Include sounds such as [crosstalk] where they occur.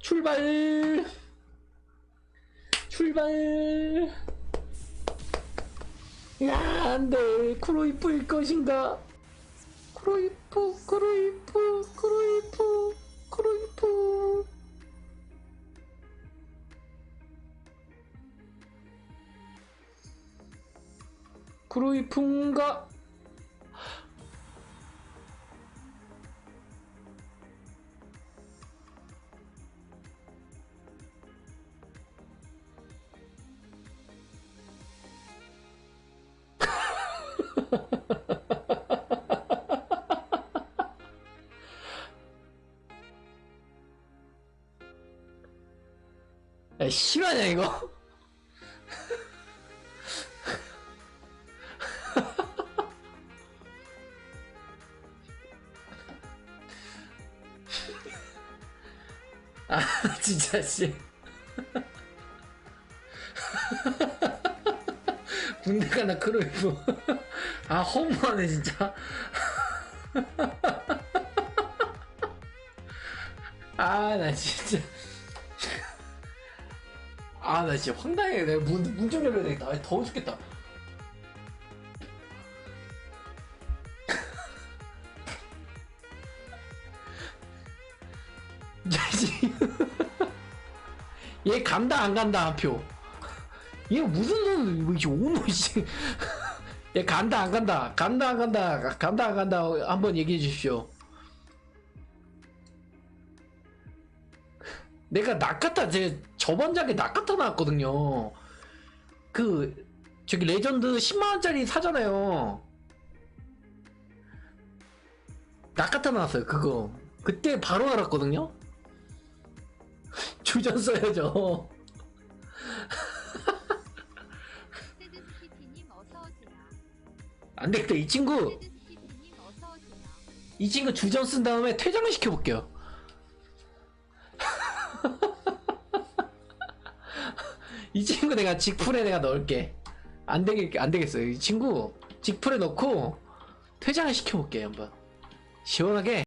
출발! 출발! 야 안돼. 크로이프일 것인가? 크로이프 크로이프 크로이프 크로이프 크로이프인가 [laughs] 야 실화냐 이거? [laughs] 아 진짜 씨. 군대 가나 크로이프 아 허무하네 진짜. 아 나 진짜. 아 나 진짜 황당해. 내가 문, 문좀 열어야 되겠다. 아, 더워 죽겠다. [laughs] 얘 간다 안 간다 한 표. 얘 무슨 놈 뭐, 이게 오모 씨 얘 간다 안 간다. 간다 안 간다. 간다 안 간다. 한번 얘기해 주십시오. 내가 낙카타 제 저번 작에 낙카타 나왔거든요. 그 저기 레전드 10만원짜리 사잖아요. 낙카타 나왔어요 그거. 그때 바로 알았거든요? [laughs] 주전 써야죠 [laughs] 안 되겠다. 이 친구. 이 친구 주전 쓴 다음에 퇴장을 시켜볼게요. [laughs] 이 친구 내가 직풀에 내가 넣을게. 안 되겠 안 되겠어요. 이 친구 직풀에 넣고 퇴장을 시켜볼게 한번. 시원하게